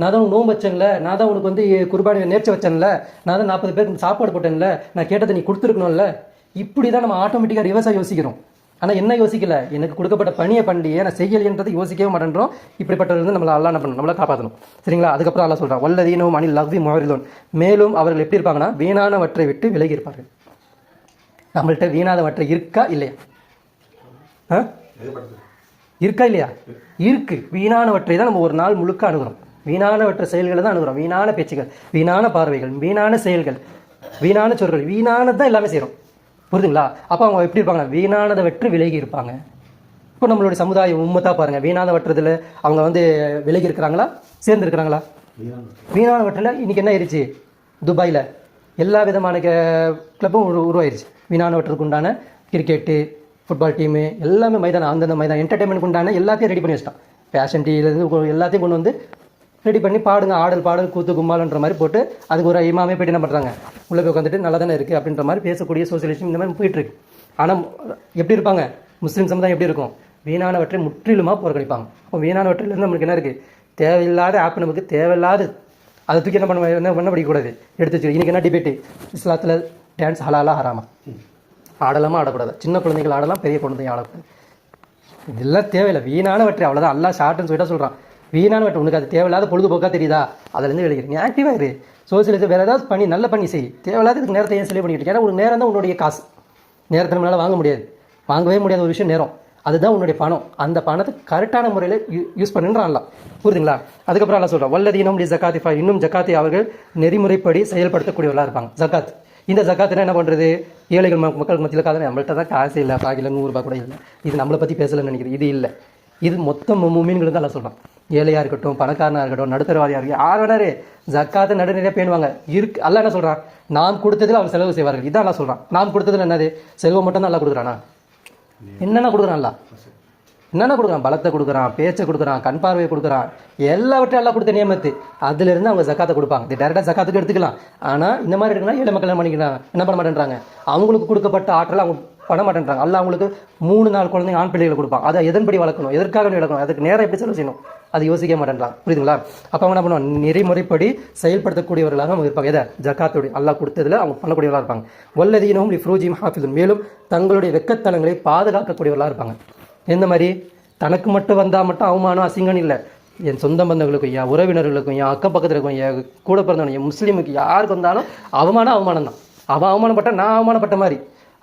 நான் தான் நோம்பு வச்சேன்ல. நான் தான் உனக்கு வந்து குர்பானி நேர்ச்சி வச்சேன்ல. நான் தான் நாற்பது பேருக்கு சாப்பாடு போட்டேன்ல. நான் கேட்டதை நீ கொடுத்துருக்கணும்ல. இப்படி தான் நம்ம ஆட்டோமேட்டிக்காக ரிவர்ஸாக யோசிக்கிறோம். ஆனால் என்ன யோசிக்கல? எனக்கு கொடுக்கப்பட்ட பணியை பண்ணியே நான் செய்யலைன்றதை யோசிக்கவே மாட்டேன்றோம். இப்படிப்பட்டது நம்மளை அல்லா என்ன பண்ணணும் நம்மளை காப்பாற்றணும் சரிங்களா? அதுக்கப்புறம் அல்லா சொல்கிறான் வல்லதீனவும் அணில் லவ்வி முவரிலோன் மேலும் அவர்கள் எப்படி இருப்பாங்கன்னா வீணானவற்றை விட்டு விலகி இருப்பார்கள். நம்மள்கிட்ட வீணானவற்றை இருக்கா இல்லையா? ஆ? இருக்கா இல்லையா? இருக்கு. வீணானவற்றை தான் நம்ம ஒரு நாள் முழுக்க அணுகிறோம் வீணானவற்ற செயல்களை தான் அணுகிறோம் வீணான பேச்சுகள் வீணான பார்வைகள் வீணான செயல்கள் வீணான சொற்கள் வீணானது தான் எல்லாமே செய்கிறோம் புரியுதுங்களா அப்போ அவங்க எப்படி இருப்பாங்க? வீணானதை வெற்று விலகி இருப்பாங்க. இப்போ நம்மளுடைய சமுதாயம் உண்மத்தா பாருங்கள் வீணான வட்டுறதுல அவங்க வந்து விலகி இருக்கிறாங்களா? சேர்ந்து இருக்கிறாங்களா? வீணான வட்டில் இன்றைக்கி என்ன ஆயிடுச்சு துபாயில் எல்லா விதமான கிளப்பும் உரு உருவாயிருச்சு. வீணானவற்றுக்கு உண்டான கிரிக்கெட்டு ஃபுட்பால் டீமு எல்லாமே மைதானம் அந்தந்த மைதானம் என்டர்டைன்மெண்ட் உண்டான எல்லாத்தையும் ரெடி பண்ணி வச்சிட்டான். ஃபேஷன் டீலேருந்து எல்லாத்தையும் கொண்டு வந்து ரெடி பண்ணி பாடுங்க ஆடல் பாடல் கூத்து கும்பாலன்ற மாதிரி போட்டு அதுக்கு ஒரு இமாமே போய்ட்டு என்ன பண்ணுறாங்க உள்ளே போய் உட்காந்துட்டு நல்லா தானே இருக்குது அப்படின்ற மாதிரி பேசக்கூடிய சோசியலிசம் இந்த மாதிரி போயிட்டு இருக்கு. ஆனால் எப்படி இருப்பாங்க? முஸ்லீம் சமுதாயம் எப்படி இருக்கும்? வீணானவற்றை முற்றிலுமாக புறக்கணிப்பாங்க. அப்போ வீணானவற்றிலிருந்து நம்மளுக்கு என்ன இருக்குது தேவையில்லாத ஆப் நமக்கு தேவையில்லாத. அதை தூக்கி என்ன பண்ண என்ன பண்ண படிக்கக்கூடாது. எடுத்து வச்சு இன்றைக்கி என்ன டிபேட்டு இஸ்லாத்தில் டான்ஸ் ஹலாலா ஹராமா? ஆடலாமா ஆடக்கூடாது? சின்ன குழந்தைகள் ஆடலாம் பெரிய குழந்தைங்க ஆடக்கூடாது. இதெல்லாம் தேவையில்லை. வீணானவற்றை அவ்வளோதான் அல்லா ஷார்ட்னு சொல்லிட்டா சொல்கிறான் வீணானவற்றை உனக்கு அது தேவையில்லாத பொழுதுபோக்காக தெரியுதா? அதுலேருந்து வெளியே நீ ஆக்டிவாக இரு. சோசியலிசம் வேறு ஏதாவது பண்ணி நல்ல பண்ணி செய். தேவையில்லாத இதுக்கு நேரத்தை ஏன் செலவு பண்ணிட்டு ஏன்னா உனக்கு நேரம் தான் உன்னுடைய காசு. நேரத்தை நம்மளால் வாங்க முடியாது. வாங்கவே முடியாத ஒரு விஷயம் நேரம். அதுதான் உன்னுடைய பணம். அந்த பணத்தை கரெக்டான முறையில் யூஸ் பண்ணுன்றான்ல புரியுதுங்களா? அதுக்கப்புறம் நான் சொல்கிறேன் வல்லதீனம் டி ஜக்காத்தி இன்னும் ஜக்காத்தி அவர்கள் நெறிமுறைப்படி செயல்படுத்தக்கூடியவர்களாக இருப்பாங்க. ஜக்காத். இந்த ஜக்காத்துனா என்ன பண்ணுறது ஏழைகள் ம- மக்கள் மத்தியில் காதல் நம்மள்கிட்ட தான் காசு இல்லை. பாக்கில நூறுரூபா கூட இல்லை. இது நம்மளை பற்றி பேசலைன்னு நினைக்கிறேன். இது இல்லை. இது மொத்தம் மீன்களும் தான் எல்லாம் சொல்கிறான் ஏழையாக இருக்கட்டும் பணக்காரனாக இருக்கட்டும் நடுத்தரவாதியாக இருக்கட்டும் யார் வேணாரு ஜக்காத்தை நடுநிலையாக பேணுவாங்க. இருக்கு அல்ல என்ன சொல்கிறான் நாம் கொடுத்ததில் அவர் செலவு செய்வார்கள். இதான் நான் சொல்கிறான் நாம் கொடுத்ததில் என்னது? செல்வம் மட்டும் தான் நல்லா கொடுக்குறானா? என்னென்ன கொடுக்குறான்ல என்னென்ன கொடுக்குறான்? பலத்தை கொடுக்குறான் பேச்சை கொடுக்குறான் கண் பார்வையை கொடுக்குறான். எல்லாவற்றையும் எல்லாம் கொடுத்த நியமத்து. அதுலேருந்து அவங்க ஜக்காத்தை கொடுப்பாங்க. இது டேரெக்டாக ஜக்காத்துக்கு எடுத்துக்கலாம். ஆனால் இந்த மாதிரி இருக்குன்னா ஏழை மக்கள் என்ன பண்ணிக்கிறாங்க என்ன பண்ண மாட்டேன்றாங்க? அவங்களுக்கு கொடுக்கப்பட்ட ஆற்றலை அவங்க பண்ண மாட்டேன்றாங்க. அல்ல அவங்களுக்கு மூணு நாலு குழந்தைங்க ஆண் பிள்ளைகளை கொடுப்பான். அதை எதன்படி வளர்க்கணும்? எதற்காக வளர்க்கணும்? அதுக்கு நேரம் எப்படி செலவு செய்யணும்? அது யோசிக்க மாட்டேன்றான். புரியுதுங்களா? அப்போ அவங்க என்ன பண்ணுவாங்க நெறிமுறைப்படி செயல்படுத்தக்கூடியவர்களாக அவங்க இருப்பாங்க எதை? ஜக்காத்துடைய அல்லாஹ் கொடுத்ததில் அவங்க பண்ணக்கூடியவர்களாக இருப்பாங்க. வல்லதீனமும் ஃப்ரூஜிம் ஹாஃபிதும் மேலும் தங்களுடைய வெக்கத்தலங்களை பாதுகாக்கக்கூடியவர்களாக இருப்பாங்க. எந்த மாதிரி? தனக்கு மட்டும் வந்தால் மட்டும் அவமானம் அசிங்கம்னு இல்லை. என் சொந்த பந்தங்களுக்கும் என் உறவினர்களுக்கும் என் அக்கம் பக்கத்தில் இருக்கும் என் கூட பிறந்தவன் என் முஸ்லீமுக்கு யாருக்கு வந்தாலும் அவமானம் அவமானம் தான். அவன் அவமானப்பட்ட நான் அவமானப்பட்ட மாதிரி.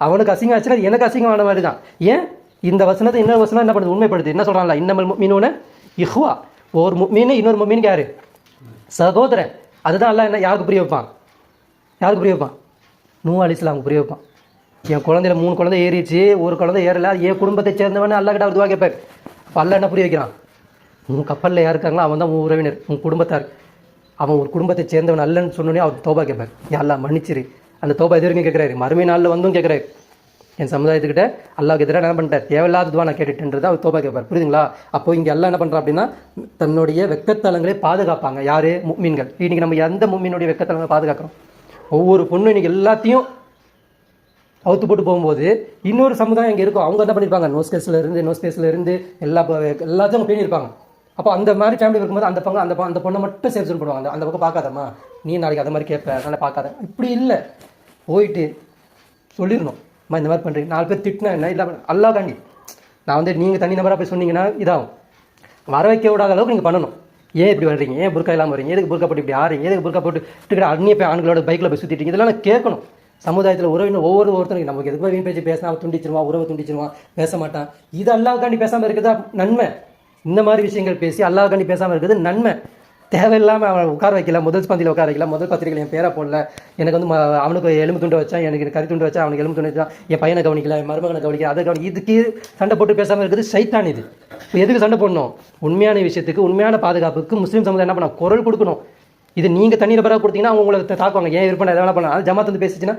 அவனுக்கு அசிங்கம் ஆச்சுன்னா எனக்கு அசிங்கமான மாதிரி தான். ஏன்? இந்த வசனத்தை இன்னொரு வசனம் என்ன பண்ணுது? உண்மைப்படுது. என்ன சொல்கிறான்ல இன்னமல் மீனோன்னு இஹ்வா. ஒரு மீன் இன்னொரு மீனுக்கு யார்? சகோதரன். அதுதான் எல்லாம் என்ன யாருக்கு புரிய வைப்பான்? யாருக்கு புரிய வைப்பான்? நூ அலி இஸ்லாமுக்கு புரிய வைப்பான். என் குழந்தையில மூணு குழந்தை ஏறிச்சு ஒரு குழந்தை ஏறல என் குடும்பத்தை சேர்ந்தவனே அல்லா கிட்ட துவா கேட்பார். அப்போ அல்லா என்ன புரிய வைக்கிறான்? உன் கப்பலில் யார் இருக்காங்களோ அவன் தான் உன் உறவினர் உன் குடும்பத்தார் அவன் ஒரு குடும்பத்தை சேர்ந்தவன் அல்லன்னு சொன்னோடனே அவர் தோபா கேட்பார். அல்லா மன்னிச்சிரு. அந்த தோபா எது வரைக்கும் கேட்குறாரு? மறுமை நாளில் வந்தும் கேட்குறாரு. என் சமுதாயத்துக்கிட்ட அல்லாவுக்கு எதிராக என்ன பண்ணிட்டார் தேவையில்லாததுவா நான் கேட்டுட்டுன்றதை அவர் தோபா கேட்பார். புரியுதுங்களா? அப்போ இங்கே எல்லாம் என்ன பண்ணுறா அப்படின்னா தன்னுடைய வெக்கத்தலங்களை பாதுகாப்பாங்க. யார்? மீன்கள் இன்றைக்கி நம்ம எந்த முக்மீனுடைய வெக்கத்தலங்களை பாதுகாக்கிறோம்? ஒவ்வொரு பொண்ணும் இன்றைக்கி எல்லாத்தையும் அவுத்து போட்டு போகும்போது இன்னொரு சமுதாயம் இங்கே இருக்கும். அவங்க என்ன பண்ணியிருப்பாங்க நோ ஸ்பேஸில் இருந்து நோ ஸ்பேஸில் இருந்து எல்லா ப- எல்லாத்தையும் அவங்க பேணியிருப்பாங்க. அப்போ அந்த மாதிரி ஃபேமிலி இருக்கும்போது அந்த பக்கம் அந்த அந்த பொண்ணை மட்டும் சேஃப் பண்ணுவாங்க அந்த அந்த பக்கம் பார்க்காதம்மா. நீ நாளைக்கு அதை மாதிரி கேட்ப அதனால் பார்க்காத. இப்படி இல்லை. போயிட்டு சொல்லிடணும். அம்மா இந்த மாதிரி பண்ணுறீங்க நாலு பேர் திட்டினா என்ன? இல்லை அல்லா தாண்டி. நான் வந்து நீங்கள் தனி நபராக போய் சொன்னீங்கன்னா இதாகும். வர வைக்க விடாத அளவுக்கு நீங்கள் பண்ணணும். ஏன் இப்படி வர்றீங்க? ஏன் புர்க்கா இல்லாமல் வரீங்க எதுக்கு புர்க்கா போட்டு இப்படி ஆறீங்க? எதுக்கு புர்க்கா போட்டு இருக்கிற அந்நிய போய் ஆண்களோட பைக்கில் போய் சுற்றிட்டு இதெல்லாம் நான் கேட்கணும். சமுதாயத்தில் உறவினர் ஒவ்வொரு ஒருத்தருக்கு நமக்கு எதுக்கு வீண் பேச்சு பேசினா அவன் துண்டிச்சிருவான் உறவை துண்டிச்சிருவான் பேச மாட்டான். இது அல்லாவுக்காண்டி பேசாமல் இருக்கிறதா நன்மை? இந்த மாதிரி விஷயங்கள் பேசி அல்லாவுக்காண்டி பேசாமல் இருக்கிறது நன்மை. தேவையில்லாமல் அவனை உட்கார வைக்கல முதல் பந்தியில் உட்கார வைக்கல முதல் பத்திரிகையில் என் பேரை போடல. எனக்கு வந்து அவனுக்கு எலும்பு துண்டு வச்சான் எனக்கு கறி துண்டு வச்சா அவனுக்கு எலும்பு துண்டு வச்சான் என் பையனை கவனிக்கல என் மருமகனை கவனிக்கல அதை கவனி இதுக்கு சண்டை போட்டு பேசாமல் இருக்கிறது சைத்தான் இது. இப்போ எதுக்கு சண்டை போடணும்? உண்மையான விஷயத்துக்கு உண்மையான பாதுகாப்புக்கு முஸ்லீம் சமுதாயம் என்ன பண்ண குரல் கொடுக்கணும். இது நீங்கள் தண்ணியில் நபராக கொடுத்தீங்கன்னா அவங்க உங்களை தாக்குவாங்க. ஏன் விற்பனை எதாவது பண்ணலாம். அது ஜமாத் வந்து பேசிச்சுன்னா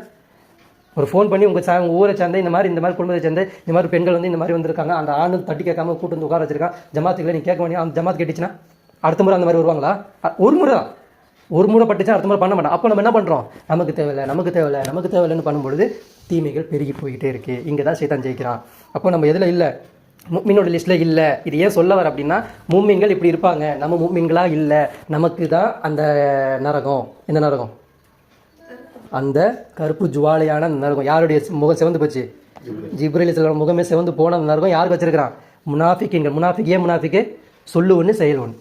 ஒரு ஃபோன் பண்ணி உங்கள் சா உங்கள் ஊரை சேர்ந்த இந்த மாதிரி இந்த மாதிரி குடும்பத்தை சேர்ந்து இந்த மாதிரி பெண்கள் வந்து இந்த மாதிரி வந்திருக்காங்க. அந்த ஆணு தட்டி கேட்காம கூட்டு வந்து உட்கார வச்சிருக்கான். ஜமாத்துக்குள்ளே நீ கேட்க வேண்டிய அந்த ஜமாத் கேட்டுச்சுன்னா அடுத்த முறை அந்த மாதிரி வருவாங்களா? ஒரு முறை தான். ஒரு முறை பட்டுச்சா அடுத்த முறை பண்ண மாட்டோம் அப்போ நம்ம என்ன பண்ணுறோம் நமக்கு தேவையில்லை நமக்கு தேவையில்லை நமக்கு தேவையில்லைன்னு பண்ணும்பொழுது தீமைகள் பெருகி போய்கிட்டே இருக்கு. இங்கே தான் சைத்தான் ஜெயிக்கிறான். அப்போ நம்ம எதில் இல்லை? முக்மீனோட லிஸ்ட்டில் இல்லை. இது ஏன் சொல்ல வர அப்படின்னா மும்மின்கள் இப்படி இருப்பாங்க. நம்ம மும்மின்களா இல்லை. நமக்கு தான் அந்த நரகம். என்ன நரகம்? அந்த கருப்பு ஜுவாலையான அந்த நரகம். யாருடைய முகம் சிவந்து போச்சு? ஜிப்ரேல். முகமே சிவந்து போன அந்த நரகம் யாருக்கு வச்சிருக்கிறான்? முனாஃபிக்கின்கள். முனாஃபிக் ஏன் முனாஃபிக்கு? சொல்லு ஒன்று செயல் ஒன்று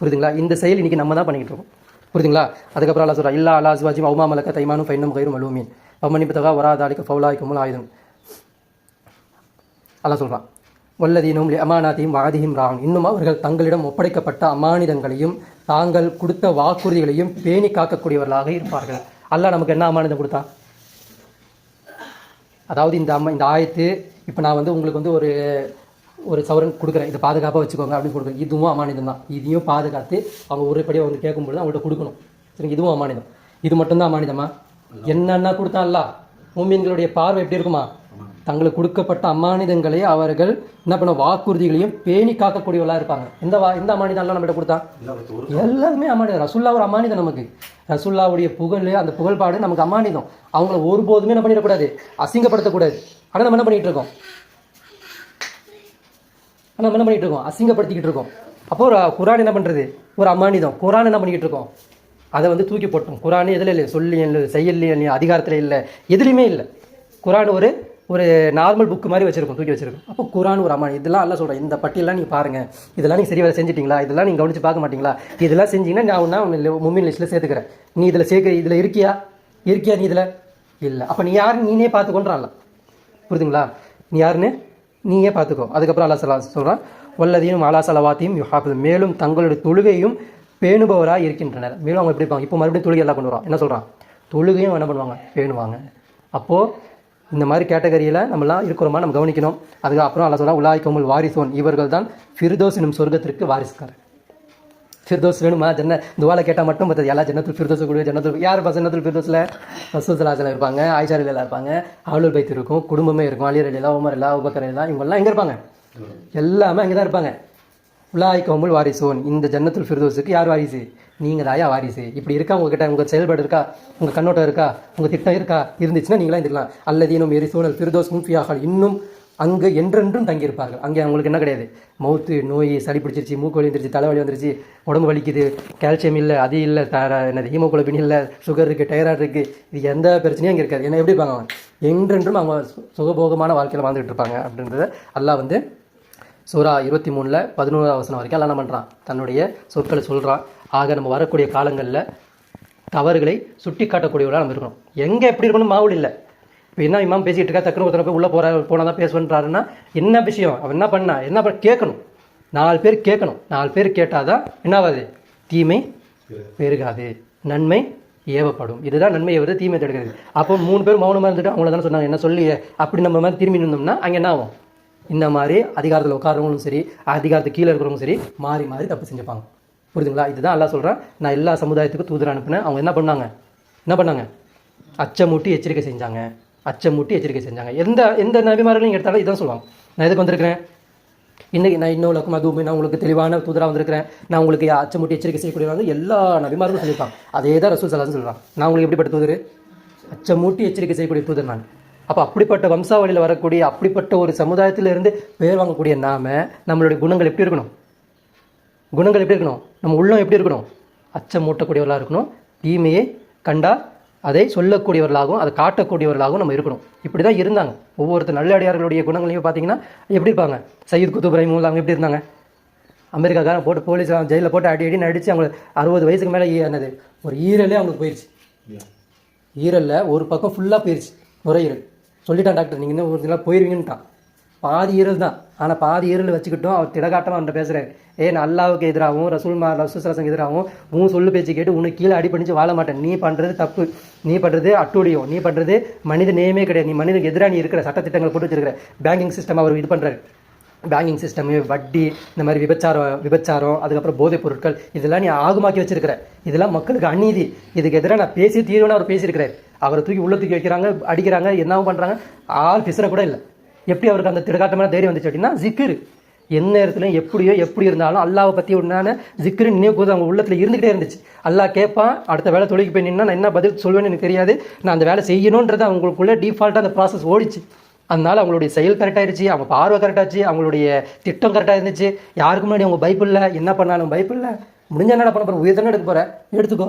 புரியுதுங்களா? இந்த செயல் இன்றைக்கி நம்ம தான் பண்ணிக்கிட்டு இருக்கோம். புரியுதுங்களா? அதுக்கப்புறம் அல்லா சொல்கிறா இல்லா அல்லா சிவாஜி அவுமா மலக்க தைமானும் ஃபைனும் கயிறும் அலுவமீன் பம்மணிப்பத்தகா வராதாலிக்க ஃபவுலாய்க்குமுல் ஆயுதம் அல்லா சொல்கிறான் வல்லதீனும் அமானாத்தையும் வாதியும் ராங் இன்னும் அவர்கள் தங்களிடம் ஒப்படைக்கப்பட்ட அமானிதங்களையும் தாங்கள் கொடுத்த வாக்குறுதிகளையும் பேணி காக்கக்கூடியவர்களாக இருப்பார்கள். அல்லாஹ் நமக்கு என்ன அமானிதம் கொடுத்தான் அதாவது இந்த அம்மா இந்த ஆயத்து இப்போ நான் வந்து உங்களுக்கு வந்து ஒரு ஒரு சவரன் கொடுக்குறேன். இதை பாதுகாப்பாக வச்சுக்கோங்க அப்படின்னு கொடுக்குறேன். இதுவும் அமானிதம் தான். இதையும் பாதுகாத்து அவங்க ஒருபடியாக வந்து கேட்கும்பொழுது அவங்கள்ட்ட கொடுக்கணும். சரி இதுவும் அமானிதம். இது மட்டும்தான் அமானிதமா? என்னென்ன கொடுத்தான்ல? மூமின்களுடைய பார்வை எப்படி இருக்குமா? தங்களுக்கு கொடுக்கப்பட்ட அமானிதங்களை அவர்கள் என்ன பண்ண வாக்குறுதிகளையும் பேணி காக்கக்கூடியவர்களாக இருப்பாங்க. இந்த வா இந்த அமானிதம்லாம் நம்மகிட்ட கொடுத்தான் எல்லாருமே அமானிதம். ரசுல்லா ஒரு அமானிதம் நமக்கு. ரசுல்லாவுடைய புகழ் அந்த புகழ்பாடு நமக்கு அமானிதம். அவங்கள ஒருபோதுமே என்ன பண்ணிடக்கூடாது? அசிங்கப்படுத்தக்கூடாது. ஆனால் நம்ம என்ன பண்ணிட்டு இருக்கோம்? நம்ம என்ன பண்ணிட்டு இருக்கோம்? அசிங்கப்படுத்திக்கிட்டு இருக்கோம். அப்போ ஒரு குரான் என்ன பண்ணுறது ஒரு அமானிதம். குரான் என்ன பண்ணிக்கிட்டு இருக்கோம்? அதை வந்து தூக்கி போட்டோம். குரான் எதில் இல்லை? சொல்லி இல்லை செயல்லையும் இல்லை அதிகாரத்தில் இல்லை. எதுலேயுமே இல்லை. குரான் ஒரு ஒரு நார்மல் புக் மாதிரி வச்சுருக்கோம் தூக்கி வச்சிருக்கோம். அப்போ குரான் ஒரு அம்மா இதெல்லாம் எல்லாம் சொல்கிறேன் இந்த பட்டியலாம் நீங்கள் பாருங்கள் இதெல்லாம் நீங்கள் சரி வேலை செஞ்சிட்டீங்களா? இதெல்லாம் நீங்கள் கவனிச்சு பார்க்க மாட்டிங்களா? இதெல்லாம் செஞ்சீங்கன்னா நான் ஒன்றா ஒன்று மும்மின் லிஸ்ட்டில் சேர்த்துக்கிறேன். நீ இதில் சேர்க்க இதில் இருக்கியா? இருக்கியா நீ இதில்? இல்லை. அப்போ நீ யாருன்னு நீனே பார்த்துக்கொண்டான்ல புரியுதுங்களா? நீ யாருன்னு? நீயே பார்த்துக்கோ. அதுக்கப்புறம் அல்லா சலா சொல்கிறான் வல்லதையும் ஆலா சலவாத்தையும் யுஹாஃபிது மேலும் தங்களுடைய தொழுகையும் பேணுபவராக இருக்கின்றனர். மேலும் அவங்க எப்படி இருப்பாங்க? இப்போ மறுபடியும் தொழுகை எல்லாம் கொண்டு வரோம் என்ன சொல்கிறான் தொழுகையும் என்ன பண்ணுவாங்க? பேணுவாங்க. அப்போது இந்த மாதிரி கேட்டகரியில் நம்மளாம் இருக்கிறோமா? நம்ம கவனிக்கணும். அதுக்கப்புறம் அல்லா சொல்கிறா உலாய் வாரிசோன். இவர்கள் தான் ஃபிர்தோஸ் எனும் சொர்க்கத்திற்கு வாரிசுக்காரர் ஃபிர்தோஸ் வேணுமா? ஜன்ன துவால கேட்டால் மட்டும் பார்த்தது எல்லா ஜன்னத்தில் ஃபிர்தோஸ் கூட ஜன்னத்தில் யார் இருப்பா ஜன்னத்துல் ஃபிர்தோஸில் ரசூசலாசில் இருப்பாங்க. ஆயிஷா இருப்பாங்க. அவளுல் பைத் இருக்கும். குடும்பமே இருக்கும். அலியர் அலிலா உமர் எல்லா உபக்கர் இல்லா இவங்கெல்லாம் எங்கே இருப்பாங்க. எல்லாமே அங்கே தான் இருப்பாங்க. உலாய் கவுமுல் வாரிசோன். இந்த ஜன்னத்துல் ஃபிர்தோஸுக்கு யார் வாரிசு? நீங்கள் தாயா வாரிசு? இப்படி இருக்கா? உங்ககிட்ட உங்கள் செயல்பாடு இருக்கா? உங்கள் கண்ணோட்டம் இருக்கா? உங்கள் திட்டம் இருக்கா? இருந்துச்சுன்னா நீங்களாம் இருந்துக்கலாம். அல்லதீனும் எரிசோனல் ஃபிர்தோஸ் முன்ஃபியாகல் இன்னும் அங்கே என்றென்றும் தங்கியிருப்பார்கள். அங்கே அவங்களுக்கு என்ன கிடையாது? மவுத்து நோய் சளி பிடிச்சிருச்சு மூக்கு வலி வந்துருச்சு தலைவலி வந்துருச்சு உடம்பு வலிக்குது கால்சியம் இல்லை அது இல்லை தர என்னது ஹீமோகுளோபின் இல்லை சுகர் இருக்குது டைராய்டு இருக்குது இது எந்த பிரச்சனையும் அங்கே இருக்காது. ஏன்னா எப்படி இருப்பாங்க அவங்க? என்றென்றும் அவங்க சுகபோகமான வாழ்க்கையில் வாழ்ந்துகிட்டு இருப்பாங்க அப்படின்றத எல்லாம் வந்து சூரா இருபத்தி மூணில் பதினோராவது வசனம் வரைக்கும் எல்லாம் என்ன பண்ணுறான் தன்னுடைய சொற்களை சொல்கிறான் ஆக நம்ம வரக்கூடிய காலங்களில் தவறுகளை சுட்டி காட்டக்கூடியவர்களாக நம்ம இருக்கணும். எங்கே எப்படி இருக்கணும் மாவுல இல்லை. இப்போ என்ன இமாம் பேசிகிட்டு இருக்கா? டக்குனு ஒருத்தர் போய் உள்ளே போகிற போனால் தான் பேசுவேன்றாருன்னா என்ன விஷயம்? அவன் என்ன பண்ணா? என்ன பண்ண கேட்கணும். நாலு பேர் கேட்கணும். நாலு பேர் கேட்டால் தான் என்னாவாது? தீமை பெருகாது. நன்மை ஏவப்படும். இதுதான் நன்மை ஏவது தீமை தடுக்கிறது. அப்போ மூணு பேர் மௌனமாக இருந்துட்டு அவங்கள தானே சொன்னாங்க. என்ன சொல்லி அப்படி நம்ம மாதிரி திரும்பி நின்றோம்னா அங்கே என்ன ஆகும்? இந்த மாதிரி அதிகாரத்தில் உட்காரவங்களும் சரி அதிகாரத்துக்கு கீழே இருக்கிறவங்களும் சரி மாறி மாறி தப்பு செஞ்சுப்பாங்க. புரியுதுங்களா? இதுதான் எல்லாம் சொல்கிறேன் நான் எல்லா சமுதாயத்துக்கும் தூதர் அனுப்பினேன். அவங்க என்ன பண்ணாங்க? என்ன பண்ணாங்க? அச்சமூட்டி எச்சரிக்கை செஞ்சாங்க. அச்சமூட்டி எச்சரிக்கை செஞ்சாங்க. எந்த எந்த நபிமார்களையும் எடுத்தாலும் இதான் சொல்லுவாங்க. நான் எதுக்கு வந்திருக்கிறேன்? இன்றைக்கி நான் இன்னும் லக்கும் அதுவுமே நான் உங்களுக்கு தெளிவான தூதராக வந்திருக்கிறேன். நான் உங்களுக்கு அச்சமூட்டி எச்சரிக்கை செய்யக்கூடிய வந்து எல்லா நபிமார்களும் சொல்லியிருப்பாங்க. அதே தான் ரசூல் சலான்னு சொல்கிறான் நான் உங்களுக்கு எப்படிப்பட்ட தூதர்? அச்சமூட்டி எச்சரிக்கை செய்யக்கூடிய தூதர் நான். அப்போ அப்படிப்பட்ட வம்சாவளியில் வரக்கூடிய அப்படிப்பட்ட ஒரு சமுதாயத்திலிருந்து பேர் வாங்கக்கூடிய நாம நம்மளுடைய குணங்கள் எப்படி இருக்கணும்? குணங்கள் எப்படி இருக்கணும்? நம்ம உள்ளம் எப்படி இருக்கணும்? அச்சம் மூட்டக்கூடியவர்களாக இருக்கணும்? தீமையை கண்டா அதை சொல்லக்கூடியவர்களாகவும் அதை காட்டக்கூடியவர்களாகவும் நம்ம இருக்கணும். இப்படி தான் இருந்தாங்க. ஒவ்வொருத்தர் நல்லடியார்களுடைய குணங்களையும் பார்த்தீங்கன்னா எப்படி இருப்பாங்க? சையத் குத்துப் ரஹிமுல்லா அவங்க எப்படி இருந்தாங்க? அமெரிக்காக்காரன் போட்டு போலீஸ் ஜெயிலில் போட்டு அடி அடின்னு அடித்து அவங்க அறுபது வயசுக்கு மேலே என்னது ஒரு ஈரலே அவங்களுக்கு போயிடுச்சு ஈரலில் ஒரு பக்கம் ஃபுல்லாக போயிடுச்சு நுரையீரல். சொல்லிட்டான் டாக்டர் நீங்கள் இன்னும் ஒரு சில போயிருவீங்கன்ட்டான் பாதி ஈரல் தான் ஆனால் பாதி ஈரல் வச்சுக்கிட்டும் அவர் திடகாட்டமாக அவன் பேசுகிறேன் ஏ நான் அல்லாவுக்கு எதிராகவும் ரசூல் மா ரசூசரசங்க எதிராகவும் உன் சொல்லு பேச்சு கேட்டு உனக்கு கீழே அடிப்பணிச்சு வாழ மாட்டேன். நீ பண்ணுறது தப்பு. நீ பண்ணுறது அட்டுடியும் நீ பண்ணுறது மனித நேயமே கிடையாது. நீ மனிதனுக்கு எதிராக நீ இருக்கிற சட்டத்திட்டங்கள் போட்டு வச்சிருக்கிற பேங்கிங் சிஸ்டம் அவர் இது பண்ணுறாரு பேங்கிங் சிஸ்டம் வட்டி இந்த மாதிரி விபச்சாரம் விபச்சாரம் அதுக்கப்புறம் போதைப் பொருட்கள் இதெல்லாம் நீ ஆகுமாக்கி வச்சிருக்கிற. இதெல்லாம் மக்களுக்கு அநீதி. இதுக்கு எதிராக நான் பேசி தீர்வுன்னு அவர் பேசியிருக்கிறார். அவரை தூக்கி உள்ள தூக்கி வைக்கிறாங்க அடிக்கிறாங்க என்னவும் பண்ணுறாங்க ஆள் பிசுற கூட இல்லை. எப்படி அவருக்கு அந்த திடகாட்டமான தைரியம் வந்துச்சு அப்படின்னா ஜிக்கிரு எந்த நேரத்துலையும் எப்படியோ எப்படி இருந்தாலும் அல்லாவை பற்றி உடனான ஜிக்கிரு நினைவு போது அவங்க உள்ளத்தில் இருந்துகிட்டே இருந்துச்சு. அல்லாஹ் கேட்பான் அடுத்த வேலை தொழிலுக்கு போய் நின்னா நான் என்ன பதில் சொல்வேன்னு எனக்கு தெரியாது. நான் அந்த வேலை செய்யணுன்றது அவங்களுக்குள்ளே டிஃபால்ட்டாக அந்த ப்ராசஸ் ஓடிச்சு. அதனால அவங்களுடைய செயல் கரெக்டாகிருச்சு அவங்க பார்வை கரெக்டாச்சு அவங்களுடைய திட்டம் கரெக்டாக இருந்துச்சு. யாருக்கு முன்னாடி அவங்க பைப்பில்ல என்ன பண்ணாலும் பைப்பில்ல முடிஞ்ச என்ன பண்ண போகிற உயிர் தானே எடுக்க போகிற எடுத்துக்கோ.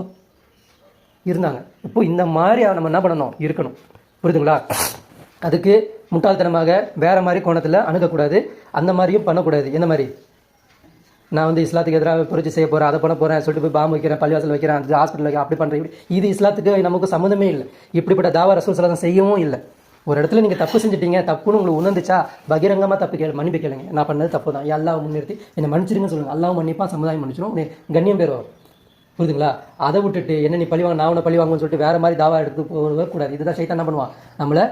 இருந்தாங்க. இப்போ இந்த மாதிரி நம்ம என்ன பண்ணணும்? இருக்கணும். புரியுதுங்களா? அதுக்கு முட்டாள்தனமாக வேற மாதிரி கோணத்தில் அணுகக்கூடாது. அந்த மாதிரியும் பண்ணக்கூடாது. என்ன மாதிரி? நான் வந்து இஸ்லாத்துக்கு எதிராக புரட்சி செய்ய போகிறேன் அதை பண்ண போகிறேன் சொல்லிட்டு போய் பாம்பு வைக்கிறேன் பள்ளிவாசல் வைக்கிறேன் அந்த ஹாஸ்பிட்டல் வைக்கிறேன் அப்படி பண்ணுறேன் இப்படி இது இஸ்லாத்துக்கு நமக்கு சம்மந்தமே இல்லை. இப்படிப்பட்ட தாவா ரசூல் சலாம் செய்யவும் இல்லை. ஒரு இடத்துல நீங்கள் தப்பு செஞ்சிட்டீங்க தப்புன்னு உங்களுக்கு உணர்ந்துச்சா பகிரங்கமாக தப்பு கேளு மன்னிப்பு கேளுங்க. நான் பண்ணது தப்பு தான். எல்லாம் முன்னிறுத்தி என்னை மன்னிச்சிருங்கன்னு சொல்லுங்கள் அல்லாவும் மன்னிப்பான் சமுதாயம் மன்னிச்சிடும் உனக்கு கண்ணியம் பேர் வரும் புரியுதுங்களா? அதை விட்டுட்டு என்ன நீ பழி வாங்க நான் உன்னை பழி வாங்கன்னு சொல்லிட்டு வேறு மாதிரி தாவா எடுத்து போகக்கூடாது இதுதான் சைத்தான் என்ன பண்ணுவான்? நம்மளை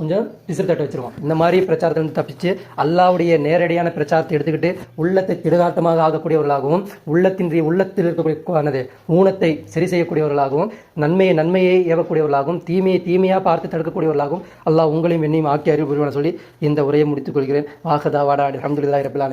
கொஞ்சம் பிசிறு தட்டு வச்சிருவோம். இந்த மாதிரி பிரச்சாரத்தை வந்து தப்பிச்சு அல்லாவுடைய நேரடியான பிரச்சாரத்தை எடுத்துக்கிட்டு உள்ளத்தை திடுகாட்டமாக ஆகக்கூடியவர்களாகவும் உள்ளத்தின் உள்ளத்தில் இருக்கக்கூடிய ஊனத்தை சரி செய்யக்கூடியவர்களாகவும் நன்மையை நன்மையை ஏவக்கூடியவர்களாகவும் தீமையை தீமையாக பார்த்து தடுக்கக்கூடியவர்களாகவும் அல்லாஹ் உங்களையும் என்னையும் ஆக்கி அறிவு புரிவான சொல்லி இந்த உரையை முடித்துக் கொள்கிறேன். வாகதா வாடா அலமதுல்லாஹி ரபில்